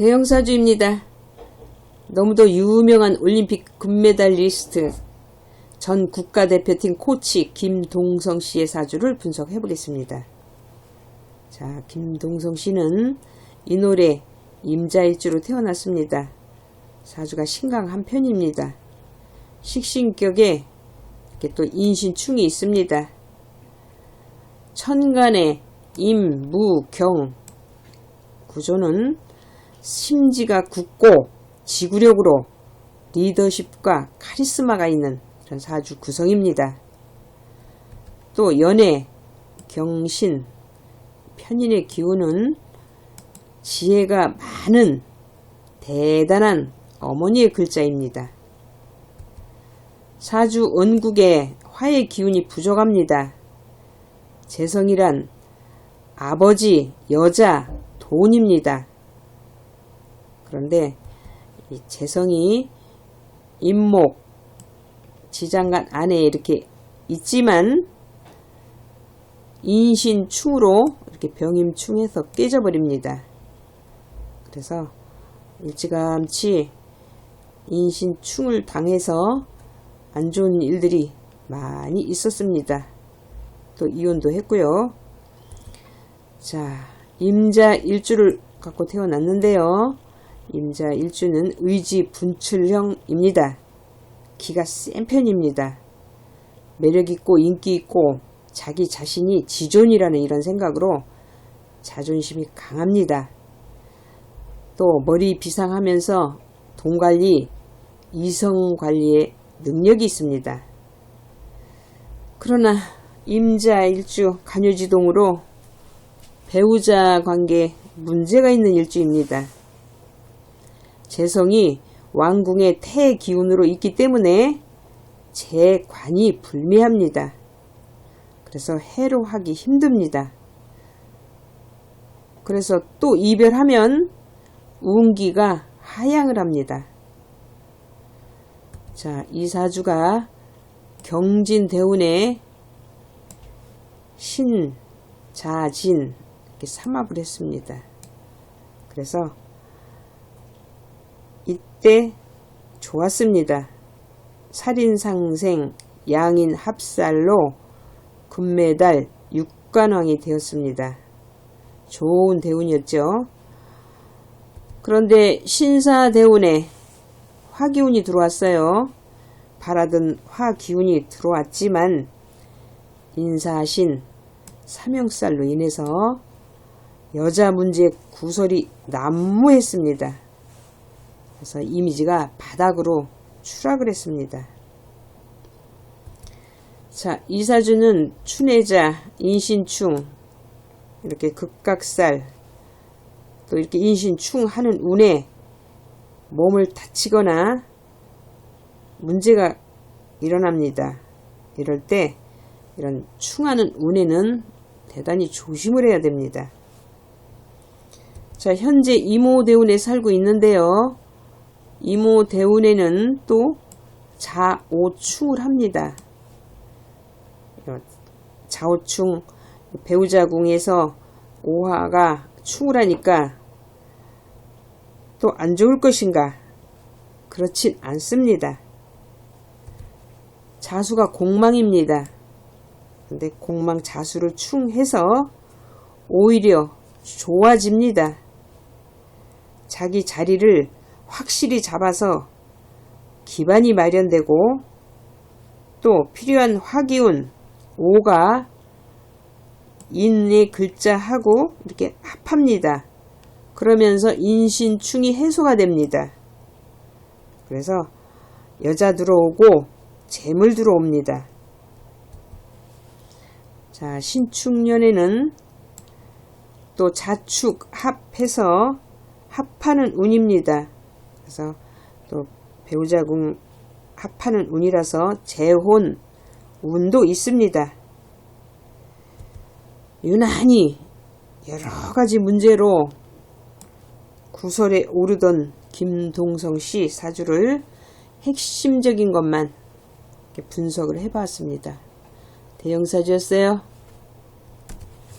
대형사주입니다. 너무도 유명한 올림픽 금메달리스트 전 국가대표팀 코치 김동성 씨의 사주를 분석해 보겠습니다. 자, 김동성 씨는 이 노래 임자일주로 태어났습니다. 사주가 신강한 편입니다. 식신격에 이렇게 또 인신충이 있습니다. 천간에 임, 무, 경 구조는 심지가 굳고 지구력으로 리더십과 카리스마가 있는 그런 사주 구성입니다. 또 연애, 경신, 편인의 기운은 지혜가 많은 대단한 어머니의 글자입니다. 사주 원국에 화의 기운이 부족합니다. 재성이란 아버지, 여자, 돈입니다. 그런데 이 재성이 임목, 지장간 안에 이렇게 있지만 인신충으로 이렇게 병임충해서 깨져버립니다. 그래서 일찌감치 인신충을 당해서 안 좋은 일들이 많이 있었습니다. 또 이혼도 했고요. 자, 임자 일주를 갖고 태어났는데요. 임자 일주는 의지 분출형입니다. 기가 센 편입니다. 매력있고 인기있고 자기 자신이 지존이라는 이런 생각으로 자존심이 강합니다. 또 머리 비상하면서 돈 관리, 이성 관리에 능력이 있습니다. 그러나 임자 일주 간요지동으로 배우자 관계 문제가 있는 일주입니다. 재성이 왕궁의 태 기운으로 있기 때문에 재관이 불미합니다. 그래서 해로 하기 힘듭니다. 그래서 또 이별하면 운기가 하향을 합니다. 자, 이 사주가 경진대운에 신, 자 진 이렇게 삼합을 했습니다. 그래서 이때 좋았습니다. 살인상생, 양인 합살로 금메달 6관왕이 되었습니다. 좋은 대운이었죠. 그런데 신사대운에 화기운이 들어왔어요. 바라던 화기운이 들어왔지만 인사하신 삼형살로 인해서 여자 문제 구설이 난무했습니다. 그래서 이미지가 바닥으로 추락을 했습니다. 자, 이사주는 춘해자, 인신충, 이렇게 극각살, 또 이렇게 인신충 하는 운에 몸을 다치거나 문제가 일어납니다. 이럴 때 이런 충하는 운에는 대단히 조심을 해야 됩니다. 자, 현재 이모대운에 살고 있는데요. 이모 대운에는 또 자오충을 합니다. 자오충 배우자궁에서 오화가 충을 하니까 또 안 좋을 것인가? 그렇진 않습니다. 자수가 공망입니다. 근데 공망 자수를 충해서 오히려 좋아집니다. 자기 자리를 확실히 잡아서 기반이 마련되고 또 필요한 화기운 오가 인의 글자하고 이렇게 합합니다. 그러면서 인신충이 해소가 됩니다. 그래서 여자 들어오고 재물 들어옵니다. 자, 신축년에는 또 자축 합해서 합하는 운입니다. 그래서 또 배우자궁 합하는 운이라서 재혼 운도 있습니다. 유난히 여러 가지 문제로 구설에 오르던 김동성 씨 사주를 핵심적인 것만 분석을 해봤습니다. 대형 사주였어요.